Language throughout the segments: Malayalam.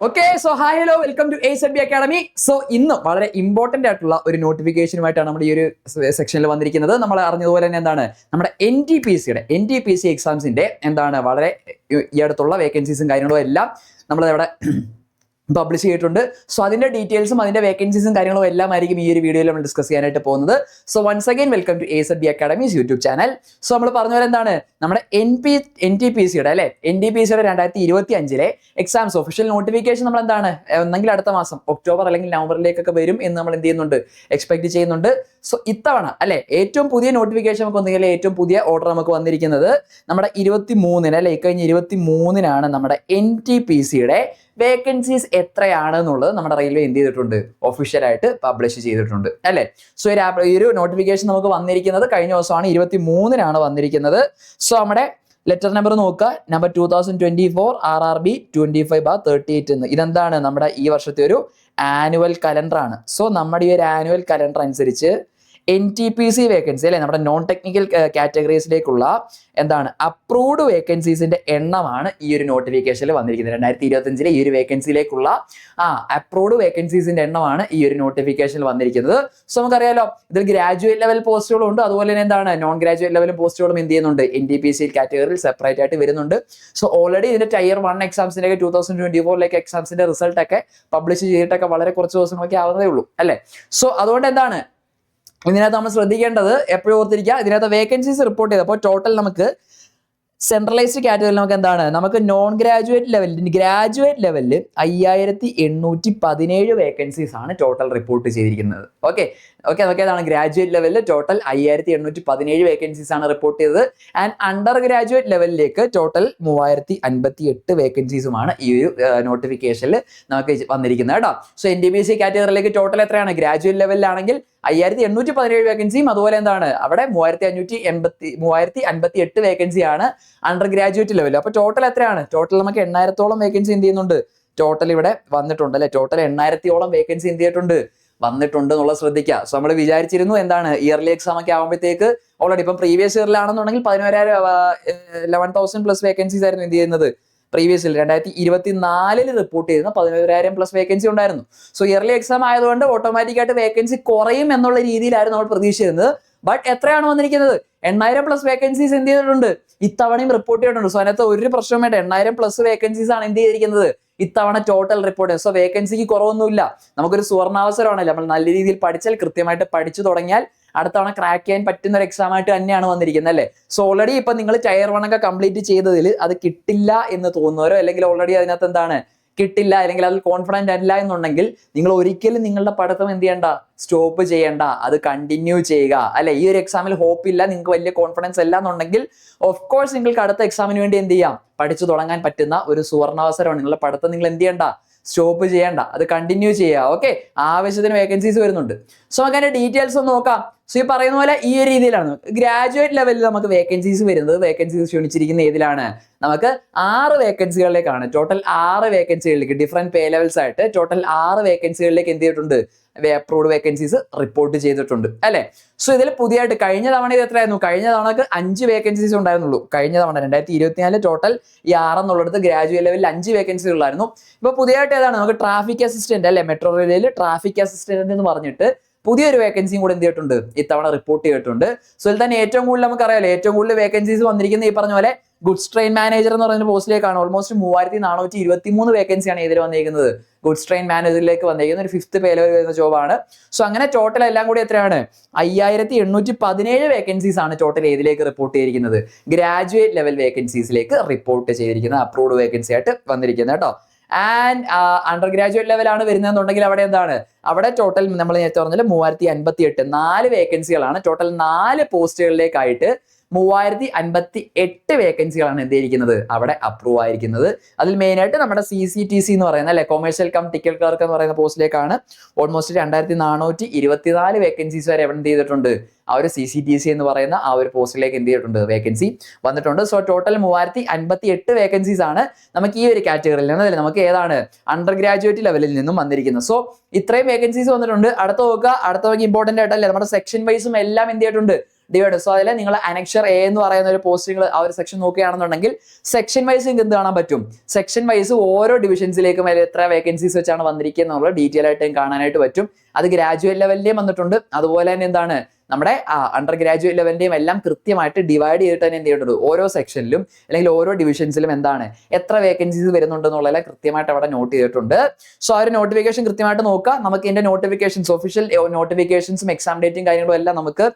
Okay so hi hello welcome to A Z B academy so ഇന്ന് വളരെ ഇമ്പോർട്ടന്റ് ആയിട്ടുള്ള ഒരു നോട്ടിഫിക്കേഷനുമായിട്ടാണ് നമ്മുടെ ഈ ഒരു സെക്ഷനിൽ വന്നിരിക്കുന്നത്. നമ്മൾ അറിഞ്ഞതുപോലെ തന്നെ എന്താണ്? നമ്മുടെ എൻ ടി പി സിയുടെ എൻ ടി പി സി എക്സാംസിന്റെ എന്താണ്? വളരെ ഈ അടുത്തുള്ള വേക്കൻസീസും കാര്യങ്ങളും എല്ലാം നമ്മളിവിടെ പബ്ലിഷ് ചെയ്തിട്ടുണ്ട്. സോ അതിന്റെ ഡീറ്റെയിൽസും അതിന്റെ വേക്കൻസീസും കാര്യങ്ങളും എല്ലാം ആയിരിക്കും ഈ ഒരു വീഡിയോയിൽ നമ്മൾ ഡിസ്കസ് ചെയ്യാനായിട്ട് പോകുന്നത്. So once again welcome to A Z B academy's YouTube channel so നമ്മൾ പറഞ്ഞ പോലെ എന്താണ്? നമ്മുടെ N P N T P സിയുടെ അല്ലെ? എൻ ടി പി സിയുടെ രണ്ടായിരത്തി ഇരുപത്തി അഞ്ചിലെ എക്സാംസ് ഒഫീഷ്യൽ നോട്ടിഫിക്കേഷൻ നമ്മൾ എന്താണ്? ഒന്നെങ്കിൽ അടുത്ത മാസം ഒക്ടോബർ അല്ലെങ്കിൽ നവംബറിലേക്കൊക്കെ വരും എന്ന് നമ്മൾ എന്ത് ചെയ്യുന്നുണ്ട്? എക്സ്പെക്ട് ചെയ്യുന്നുണ്ട്. സോ ഇത്തവണ അല്ലെ? ഏറ്റവും പുതിയ നോട്ടിഫിക്കേഷൻ നമുക്ക് ഒന്നെങ്കിൽ ഏറ്റവും പുതിയ ഓർഡർ നമുക്ക് വന്നിരിക്കുന്നത് നമ്മുടെ ഇരുപത്തി മൂന്നിന് അല്ലെ? ഇക്കഴിഞ്ഞ ഇരുപത്തി മൂന്നിനാണ് നമ്മുടെ എൻ ടി പി സിയുടെ വേക്കൻസീസ് എത്രയാണ് എന്നുള്ളത് നമ്മുടെ റെയിൽവേ എന്ത് ചെയ്തിട്ടുണ്ട്? ഒഫീഷ്യലായിട്ട് പബ്ലിഷ് ചെയ്തിട്ടുണ്ട്. അല്ലെ? സോ ഈ ഒരു നോട്ടിഫിക്കേഷൻ നമുക്ക് വന്നിരിക്കുന്നത് കഴിഞ്ഞ ദിവസമാണ്. ഇരുപത്തി മൂന്നിനാണ് വന്നിരിക്കുന്നത്. സോ നമ്മുടെ ലെറ്റർ നമ്പർ നോക്കുക. Number two thousand twenty four R R B twenty five bar thirty eight എന്ന്. ഇതെന്താണ്? നമ്മുടെ ഈ വർഷത്തെ ഒരു ആനുവൽ കലണ്ടർ ആണ്. സോ നമ്മുടെ ഈ ഒരു ആനുവൽ കലണ്ടർ അനുസരിച്ച് N T P C vacancy അല്ലെ? നമ്മുടെ നോൺ ടെക്നിക്കൽ കാറ്റഗറീസിലേക്കുള്ള എന്താണ്? അപ്രൂവ്ഡ് വേക്കൻസീസിന്റെ എണ്ണമാണ് ഈ ഒരു നോട്ടിഫിക്കേഷനിൽ വന്നിരിക്കുന്നത്. രണ്ടായിരത്തി ഇരുപത്തഞ്ചിലെ ഈ ഒരു വേക്കൻസിയിലേക്കുള്ള ആ അപ്രൂവ്ഡ് വേക്കൻസീസിന്റെ എണ്ണമാണ് ഈ ഒരു നോട്ടിഫിക്കേഷനിൽ വന്നിരിക്കുന്നത്. സോ നമുക്കറിയാലോ ഇതിൽ ഗ്രാജുവേറ്റ് ലെവൽ പോസ്റ്റുകളും ഉണ്ട്. അതുപോലെ തന്നെ എന്താണ്? നോൺ ഗ്രാജുവേറ്റ് ലെവൽ പോസ്റ്റുകളും എന്ത് ചെയ്യുന്നുണ്ട്? എൻ ടി പി സി കാറ്റഗറിയിൽ സെപ്പറേറ്റ് ആയിട്ട് വരുന്നുണ്ട്. സോ ഓൾറെഡി ഇതിന്റെ ടയർ വൺ എക്സാംസിന്റെ ടൂ തൗസൻഡ് ട്വന്റി ഫോറിലേക്ക് എക്സാംസിന്റെ റിസൾട്ട് ഒക്കെ പബ്ലിഷ് ചെയ്തിട്ടൊക്കെ വളരെ കുറച്ച് ദിവസങ്ങളൊക്കെ ആവുന്നതേ ഉള്ളൂ. അല്ലേ? സോ അതുകൊണ്ട് എന്താണ്? ഇതിനകത്ത് നമ്മൾ ശ്രദ്ധിക്കേണ്ടത് എപ്പോഴും ഓർത്തിരിക്കുക. ഇതിനകത്ത് വേക്കൻസീസ് റിപ്പോർട്ട് ചെയ്തപ്പോൾ ടോട്ടൽ നമുക്ക് സെൻട്രലൈസ്ഡ് കാറ്റഗറിയിൽ നമുക്ക് എന്താണ്? നമുക്ക് നോൺ ഗ്രാജുവേറ്റ് ലെവലിൽ ഗ്രാജുവേറ്റ് ലെവലിൽ അയ്യായിരത്തി എണ്ണൂറ്റി പതിനേഴ് വേക്കൻസീസ് ആണ് ടോട്ടൽ റിപ്പോർട്ട് ചെയ്തിരിക്കുന്നത്. ഓക്കെ ഓക്കെ അതൊക്കെ ഏതാണ്? ഗ്രാജുവേറ്റ് ലെവലിൽ ടോട്ടൽ അയ്യായിരത്തി എണ്ണൂറ്റി പതിനേഴ് വേക്കൻസീസ് ആണ് റിപ്പോർട്ട് ചെയ്തത്. ആൻഡ് അണ്ടർ ഗ്രാജുവേറ്റ് ലെവലിലേക്ക് ടോട്ടൽ മൂവായിരത്തി അൻപത്തി എട്ട് വേക്കൻസീസുമാണ് ഈ ഒരു നോട്ടിഫിക്കേഷനിൽ നമുക്ക് വന്നിരിക്കുന്നത് കേട്ടോ. So N D B C കാറ്റഗറിയിലേക്ക് total എത്രയാണ് ഗ്രാജുവേറ്റ് ലെവലിലാണെങ്കിൽ അയ്യായിരത്തി എണ്ണൂറ്റി പതിനേഴ് വേക്കൻസിയും അതുപോലെ എന്താണ്? അവിടെ മൂവായിരത്തി അഞ്ഞൂറ്റി എൺപത്തി മൂവായിരത്തി അൻപത്തി എട്ട് വേക്കൻസിയാണ് അണ്ടർ ഗ്രാജുവേറ്റ് ലെവൽ അപ്പൊ ടോട്ടൽ എത്രയാണ്? ടോട്ടൽ നമുക്ക് എണ്ണായിരത്തോളം വേക്കൻസി എന്ത് ചെയ്യുന്നുണ്ട്? ടോട്ടൽ ഇവിടെ വന്നിട്ടുണ്ട് അല്ലെ? ടോട്ടൽ എണ്ണായിരത്തിയോളം വേക്കൻസി എന്ത് ചെയ്തിട്ടുണ്ട്? വന്നിട്ടുണ്ട് എന്നുള്ളത് ശ്രദ്ധിക്കുക സോ നമ്മൾ വിചാരിച്ചിരുന്നു എന്താണ്? ഇയർലി എക്സാം ഒക്കെ ആകുമ്പോഴത്തേക്ക് ഓൾറെഡി ഇപ്പം പ്രീവിയസ് ഇയറിലാണെന്നുണ്ടെങ്കിൽ പതിനോരായിരം ലെവൻ തൗസൻഡ് പ്ലസ് വേക്കൻസീസ് ആയിരുന്നു എന്ത് ചെയ്യുന്നത്? പ്രീവിയസിൽ രണ്ടായിരത്തി ഇരുപത്തി നാലിൽ റിപ്പോർട്ട് ചെയ്തിരുന്ന. പതിനോരായിരം പ്ലസ് വേക്കൻസി ഉണ്ടായിരുന്നു. സോ ഇയർലി എക്സാം ആയതുകൊണ്ട് ഓട്ടോമാറ്റിക്കായിട്ട് വേക്കൻസി കുറയും എന്നുള്ള രീതിയിലായിരുന്നു നമ്മൾ പ്രതീക്ഷിച്ചിരുന്നത്. ബട്ട് എത്രയാണ് വന്നിരിക്കുന്നത്? എണ്ണായിരം പ്ലസ് വേക്കൻസീസ് എന്ത് ചെയ്തിട്ടുണ്ട്? ഇത്തവണയും റിപ്പോർട്ട് ചെയ്തിട്ടുണ്ട്. സോ അതിനകത്ത് ഒരു പ്രശ്നം വേണ്ട എണ്ണായിരം പ്ലസ് വേക്കൻസീസ് ആണ് എന്ത് ചെയ്തിരിക്കുന്നത്? ഇത്തവണ ടോട്ടൽ റിപ്പോർട്ട് സോ വേക്കൻസിക്ക് കുറവൊന്നുമില്ല. നമുക്കൊരു സുവർണാവസരമാണല്ലോ. നമ്മൾ നല്ല രീതിയിൽ പഠിച്ചാൽ കൃത്യമായിട്ട് പഠിച്ചു തുടങ്ങിയാൽ അടുത്തവണ ക്രാക്ക് ചെയ്യാൻ പറ്റുന്ന ഒരു എക്സാം ആയിട്ട് തന്നെയാണ് വന്നിരിക്കുന്നത് അല്ലേ? സോ ഓൾറെഡി ഇപ്പൊ നിങ്ങൾ ടയർ വൺ ഒക്കെ കംപ്ലീറ്റ് ചെയ്തതിൽ അത് കിട്ടില്ല എന്ന് തോന്നുന്നവരോ അല്ലെങ്കിൽ ഓൾറെഡി അതിനകത്ത് എന്താണ് കിട്ടില്ല അല്ലെങ്കിൽ അതിൽ കോൺഫിഡന്റ് അല്ല എന്നുണ്ടെങ്കിൽ നിങ്ങൾ ഒരിക്കലും നിങ്ങളുടെ പഠിത്തം എന്ത് ചെയ്യണ്ട? സ്റ്റോപ്പ് ചെയ്യണ്ട. അത് കണ്ടിന്യൂ ചെയ്യുക. അല്ലെ? ഈ ഒരു എക്സാമിൽ ഹോപ്പ് ഇല്ല നിങ്ങൾക്ക് വലിയ കോൺഫിഡൻസ് അല്ല എന്നുണ്ടെങ്കിൽ ഓഫ് കോഴ്സ് നിങ്ങൾക്ക് അടുത്ത എക്സാമിന് വേണ്ടി എന്ത് ചെയ്യാം? പഠിച്ചു തുടങ്ങാൻ പറ്റുന്ന ഒരു സുവർണാവസരമാണ്. നിങ്ങളുടെ പഠിത്തം നിങ്ങൾ എന്ത് ചെയ്യണ്ട? സ്റ്റോപ്പ് ചെയ്യണ്ട. അത് കണ്ടിന്യൂ ചെയ്യുക. ഓക്കെ ആവശ്യത്തിന് വേക്കൻസീസ് വരുന്നുണ്ട്. സോ നമുക്ക് അതിന്റെ ഡീറ്റെയിൽസ് ഒന്ന് നോക്കാം. സോ ഈ പറയുന്ന പോലെ ഈ ഒരു രീതിയിലാണ്. ഗ്രാജുവേറ്റ് ലെവലിൽ നമുക്ക് വേക്കൻസീസ് വരുന്നത് വേക്കൻസീസ് ക്ഷണിച്ചിരിക്കുന്ന ഏതിലാണ്? നമുക്ക് ആറ് വേക്കൻസികളിലേക്കാണ് ടോട്ടൽ ആറ് വേക്കൻസികളിലേക്ക് ഡിഫറെന്റ് പേ ലെവൽസ് ആയിട്ട് ടോട്ടൽ ആറ് വേക്കൻസികളിലേക്ക് എന്ത് ചെയ്തിട്ടുണ്ട്? അപ്രൂവ്ഡ് വേക്കൻസീസ് റിപ്പോർട്ട് ചെയ്തിട്ടുണ്ട് അല്ലെ? സോ ഇതിൽ പുതിയതായിട്ട് കഴിഞ്ഞ തവണ ഇത് എത്രയായിരുന്നു? കഴിഞ്ഞ തവണക്ക് അഞ്ച് വേക്കൻസീസ് ഉണ്ടായിരുന്നുള്ളൂ. കഴിഞ്ഞ തവണ രണ്ടായിരത്തി ഇരുപത്തിനാല് ടോട്ടൽ ഈ ആറെന്നുള്ളിടത്ത് ഗ്രാജുവേറ്റ് ലെവലിൽ അഞ്ച് വേക്കൻസി ഉള്ളായിരുന്നു. ഇപ്പൊ പുതിയതായിട്ട് ഏതാണ്? നമുക്ക് ട്രാഫിക് അസിസ്റ്റന്റ് അല്ലെ? മെട്രോ റെയിലിൽ ട്രാഫിക് അസിസ്റ്റന്റ് എന്ന് പറഞ്ഞിട്ട് പുതിയൊരു വേക്കൻസിയും കൂടെ എന്ത് ചെയ്തിട്ടുണ്ട്? ഇത്തവണ റിപ്പോർട്ട് ചെയ്തിട്ടുണ്ട്. സോ ഇതിൽ തന്നെ ഏറ്റവും കൂടുതൽ നമുക്കറിയാലോ ഏറ്റവും കൂടുതൽ വേക്കൻസീസ് വന്നിരിക്കുന്ന ഈ പറഞ്ഞ പോലെ ഗുഡ്സ് ട്രെയിൻ മാനേജർ എന്ന് പറയുന്ന പോസ്റ്റിലേക്കാണ് ഓൾമോസ്റ്റ് മൂവായിരത്തി നാനൂറ്റി ഇരുപത്തി മൂന്ന് വേക്കൻസിയാണ് ഇതിൽ വന്നിരിക്കുന്നത് ഗുഡ്സ് ട്രെയിൻ മാനേജറിലേക്ക് വന്നിരിക്കുന്ന ഒരു ഫിഫ്ത്ത് പേ ലെവൽ വരുന്ന ജോബാണ് സോ അങ്ങനെ ടോട്ടൽ എല്ലാം കൂടി എത്രയാണ്? അയ്യായിരത്തി എണ്ണൂറ്റി പതിനേഴ് വേക്കൻസീസ് ആണ് ടോട്ടൽ ഏതിലേക്ക് റിപ്പോർട്ട് ചെയ്തിരിക്കുന്നത്. ഗ്രാജുവേറ്റ് ലെവൽ വേക്കൻസീസിലേക്ക് റിപ്പോർട്ട് ചെയ്തിരിക്കുന്നത്. അപ്രൂവ്ഡ് വേക്കൻസി ആയിട്ട് വന്നിരിക്കുന്നത് കേട്ടോ. ആൻഡ് അണ്ടർ ഗ്രാജുവേറ്റ് ലെവലാണ് വരുന്നതെന്നുണ്ടെങ്കിൽ അവിടെ എന്താണ്? അവിടെ ടോട്ടൽ നമ്മൾ നേരത്തെ പറഞ്ഞാൽ മൂവായിരത്തി അൻപത്തി എട്ട് നാല് വേക്കൻസികളാണ് ടോട്ടൽ നാല് പോസ്റ്റുകളിലേക്കായിട്ട് മൂവായിരത്തി അൻപത്തി എട്ട് വേക്കൻസികളാണ് എന്തിരിക്കുന്നത് അവിടെ അപ്രൂവ് ആയിരിക്കുന്നത്. അതിൽ മെയിൻ ആയിട്ട് നമ്മുടെ സി സി ടി സി എന്ന് പറയുന്ന അല്ലെ കൊമേഴ്ഷ്യൽ കം ടിക്കറ്റ് ക്ലർക്ക് എന്ന് പറയുന്ന പോസ്റ്റിലേക്കാണ് ഓൾമോസ്റ്റ് രണ്ടായിരത്തി നാനൂറ്റി ഇരുപത്തിനാല് വേക്കൻസീസ് വരെ എവിടെ ചെയ്തിട്ടുണ്ട് ആ ഒരു സി സി ടി സി എന്ന് പറയുന്ന ആ ഒരു പോസ്റ്റിലേക്ക് എന്ത് ചെയ്തിട്ടുണ്ട് വേക്കൻസി വന്നിട്ടുണ്ട്. സോ ടോട്ടൽ മൂവായിരത്തി അൻപത്തി എട്ട് വേക്കൻസീസ് ആണ് നമുക്ക് ഈ ഒരു കാറ്റഗറിയിൽ നിന്ന് നമുക്ക് ഏതാണ്? അണ്ടർ ഗ്രാജുവേറ്റ് ലെവലിൽ നിന്നും വന്നിരിക്കുന്നത്. സോ ഇത്രയും വേക്കൻസീസ് വന്നിട്ടുണ്ട്. അടുത്ത നോക്കുക. അടുത്ത നോക്കി ഇമ്പോർട്ടന്റ് ആയിട്ടല്ലേ നമ്മുടെ സെക്ഷൻ വൈസും എല്ലാം എന്ത് ചെയ്തിട്ടുണ്ട്? ഡിവൈഡ് സോ അതിൽ നിങ്ങൾ അനക്ഷർ എ എന്ന് പറയുന്ന ഒരു പോസ്റ്റിംഗ് ആ ഒരു സെക്ഷൻ നോക്കുകയാണെന്നുണ്ടെങ്കിൽ സെക്ഷൻ വൈസ് നിങ്ങൾക്ക് എന്ത് കാണാൻ പറ്റും? സെക്ഷൻ വൈസ് ഓരോ ഡിവിഷൻസിലേക്കും അതിൽ എത്ര വേക്കൻസീസ് വെച്ചാണ് വന്നിരിക്കുന്നത് എന്നുള്ള ഡീറ്റെയിൽ ആയിട്ട് കാണാനായിട്ട് പറ്റും. അത് ഗ്രാജുവേറ്റ് ലെവലിലേയും വന്നിട്ടുണ്ട്. അതുപോലെ തന്നെ എന്താണ്? നമ്മുടെ അണ്ടർ ഗ്രാജുവേറ്റ് ലെവലിന്റെയും എല്ലാം കൃത്യമായിട്ട് ഡിവൈഡ് ചെയ്തിട്ട് തന്നെ എന്ത് ചെയ്യേണ്ടത്? ഓരോ സെക്ഷനിലും അല്ലെങ്കിൽ ഓരോ ഡിവിഷൻസിലും എന്താണ്? എത്ര വേക്കൻസീസ് വരുന്നുണ്ട് എന്നുള്ളതെല്ലാം കൃത്യമായിട്ട് അവിടെ നോട്ട് ചെയ്തിട്ടുണ്ട്. സോ ആ ഒരു നോട്ടിഫിക്കേഷൻ കൃത്യമായിട്ട് നോക്കുക. നമുക്ക് ഇതിന്റെ നോട്ടിഫിക്കേഷൻസ് ഒഫീഷ്യൽ നോട്ടിഫിക്കേഷൻസും എക്സാം ഡേറ്റും കാര്യങ്ങളും എല്ലാം നമുക്ക്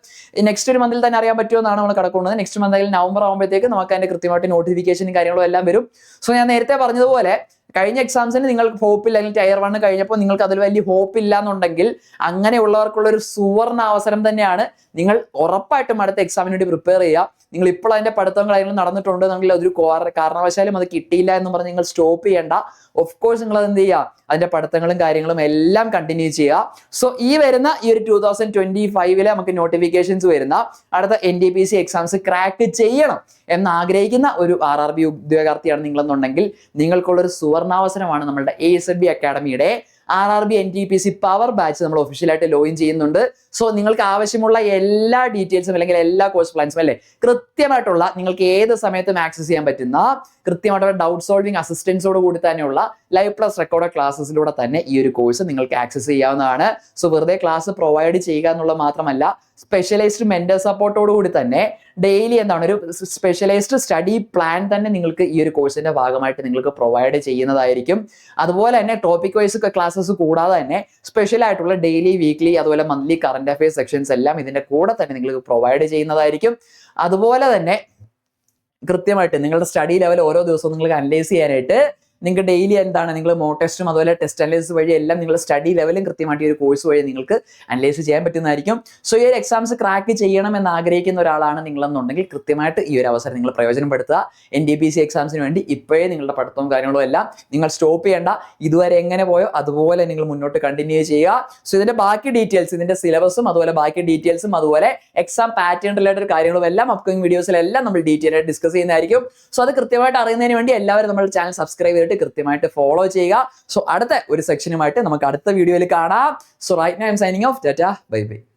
നെക്സ്റ്റ് ഒരു മന്തിൽ തന്നെ അറിയാൻ പറ്റുമെന്നാണ് നമ്മൾ കിടക്കുന്നത് നെക്സ്റ്റ് മന്ത് നവംബർ ആകുമ്പോഴത്തേക്ക് നമുക്ക് അതിന്റെ കൃത്യമായിട്ട് നോട്ടിഫിക്കേഷനും കാര്യങ്ങളും എല്ലാം വരും. സോ ഞാൻ നേരത്തെ പറഞ്ഞതുപോലെ കഴിഞ്ഞ എക്സാംസിന് നിങ്ങൾക്ക് ഹോപ്പ് ഇല്ല അല്ലെങ്കിൽ ടയർ വൺ കഴിഞ്ഞപ്പോൾ നിങ്ങൾക്ക് അതിൽ വലിയ ഹോപ്പ് ഇല്ല എന്നുണ്ടെങ്കിൽ അങ്ങനെയുള്ളവർക്കുള്ള ഒരു സുവർണ അവസരം തന്നെയാണ്. നിങ്ങൾ ഉറപ്പായിട്ടും അടുത്ത എക്സാമിന് വേണ്ടി പ്രിപ്പയർ ചെയ്യുക. നിങ്ങൾ ഇപ്പോൾ അതിന്റെ പഠിത്തം കാര്യങ്ങളും നടന്നിട്ടുണ്ട് എന്നെങ്കിൽ അതൊരു കാരണവശാലും അത് കിട്ടിയില്ല എന്ന് പറഞ്ഞ് നിങ്ങൾ സ്റ്റോപ്പ് ചെയ്യേണ്ട. ഓഫ് കോഴ്സ് നിങ്ങൾ എന്ത് ചെയ്യുക? അതിന്റെ പഠിത്തങ്ങളും കാര്യങ്ങളും എല്ലാം കണ്ടിന്യൂ ചെയ്യുക. സോ ഈ വരുന്ന ഈ ഒരു ടൂ തൗസൻഡ് ട്വന്റി ഫൈവിൽ നമുക്ക് നോട്ടിഫിക്കേഷൻസ് വരുന്ന അടുത്ത N D P C exams crack ചെയ്യണം എന്ന് ആഗ്രഹിക്കുന്ന ഒരു ആർ ആർ ബി ഉദ്യോഗാർത്ഥിയാണ് നിങ്ങളെന്നുണ്ടെങ്കിൽ നിങ്ങൾക്കുള്ള ഒരു സുവർണാവസരമാണ് നമ്മളുടെ A S B അക്കാഡമിയുടെ R R B N T P C power batch നമ്മൾ ഒഫീഷ്യലായിട്ട് ലോഗിൻ ചെയ്യുന്നുണ്ട്. സോ നിങ്ങൾക്ക് ആവശ്യമുള്ള എല്ലാ ഡീറ്റെയിൽസും അല്ലെങ്കിൽ എല്ലാ കോഴ്സ് പ്ലാൻസും അല്ലെ കൃത്യമായിട്ടുള്ള നിങ്ങൾക്ക് ഏത് സമയത്തും ആക്സസ് ചെയ്യാൻ പറ്റുന്ന കൃത്യമായിട്ടുള്ള ഡൗട്ട് സോൾവിംഗ് അസിസ്റ്റൻസോട് കൂടി തന്നെയുള്ള ലൈവ് പ്ലസ് റെക്കോർഡ് ക്ലാസ്സസിലൂടെ തന്നെ ഈ ഒരു കോഴ്സ് നിങ്ങൾക്ക് ആക്സസ് ചെയ്യാവുന്നതാണ്. സോ വെറുതെ ക്ലാസ് പ്രൊവൈഡ് ചെയ്യുക എന്നുള്ളത് മാത്രമല്ല സ്പെഷ്യലൈസ്ഡ് മെന്റൽ സപ്പോർട്ടോട് കൂടി തന്നെ ഡെയിലി എന്താണ് ഒരു സ്പെഷ്യലൈസ്ഡ് സ്റ്റഡി പ്ലാൻ തന്നെ നിങ്ങൾക്ക് ഈ ഒരു കോഴ്സിന്റെ ഭാഗമായിട്ട് നിങ്ങൾക്ക് പ്രൊവൈഡ് ചെയ്യുന്നതായിരിക്കും. അതുപോലെ തന്നെ ടോപ്പിക് വൈസ് ക്ലാസ്സസ് കൂടാതെ തന്നെ സ്പെഷ്യൽ ആയിട്ടുള്ള ഡെയിലി വീക്ക്ലി അതുപോലെ മന്ത്ലി കറണ്ട് അഫയേഴ്സ് സെക്ഷൻസ് എല്ലാം ഇതിന്റെ കൂടെ തന്നെ നിങ്ങൾക്ക് പ്രൊവൈഡ് ചെയ്യുന്നതായിരിക്കും. അതുപോലെ തന്നെ കൃത്യമായിട്ട് നിങ്ങളുടെ സ്റ്റഡി ലെവൽ ഓരോ ദിവസവും നിങ്ങൾക്ക് അനലൈസ് ചെയ്യാനായിട്ട് നിങ്ങൾക്ക് ഡെയിലി എന്താണ് നിങ്ങൾ മോ ടെസ്റ്റും അതുപോലെ ടെസ്റ്റ് അനലൈസ് വഴി എല്ലാം നിങ്ങൾ സ്റ്റഡി ലെവലും കൃത്യമായിട്ട് ഒരു കോഴ്സ് വഴി നിങ്ങൾക്ക് അനലൈസ് ചെയ്യാൻ പറ്റുന്നതായിരിക്കും. സോ ഈ ഒരു എക്സാംസ് ക്രാക്ക് ചെയ്യണം എന്ന് ആഗ്രഹിക്കുന്ന ഒരാളാണ് നിങ്ങളെന്നുണ്ടെങ്കിൽ കൃത്യമായിട്ട് ഈ ഒരു അവസരം നിങ്ങൾ പ്രയോജനപ്പെടുത്തുക. എൻ ഡി പി സി എക്സാംസിന് വേണ്ടി ഇപ്പോഴേ നിങ്ങളുടെ പഠിത്തവും കാര്യങ്ങളും എല്ലാം നിങ്ങൾ സ്റ്റോപ്പ് ചെയ്യേണ്ട. ഇതുവരെ എങ്ങനെ പോയോ അതുപോലെ നിങ്ങൾ മുന്നോട്ട് കണ്ടിന്യൂ ചെയ്യുക. സോ ഇതിന്റെ ബാക്കി ഡീറ്റെയിൽസ് ഇതിന്റെ സിലബസും അതുപോലെ ബാക്കി ഡീറ്റെയിൽസും അതുപോലെ എക്സാം പാറ്റേൺ റിലേറ്റഡ് കാര്യങ്ങളും എല്ലാം അപ്കമിങ് വീഡിയോസിലെല്ലാം നമ്മൾ ഡീറ്റെയിൽ ആയിട്ട് ഡിസ്കസ് ചെയ്യുന്നതായിരിക്കും. സോ അത് കൃത്യമായിട്ട് അറിയുന്നതിന് വേണ്ടി എല്ലാവരും നമ്മുടെ ചാനൽ സബ്സ്ക്രൈബ് ചെയ്തിട്ട് കൃത്യമായിട്ട് ഫോളോ ചെയ്യുക. സോ അടുത്ത ഒരു സെക്ഷനുമായിട്ട് നമുക്ക് അടുത്ത വീഡിയോയിൽ കാണാം. So right Naim signing off data bye by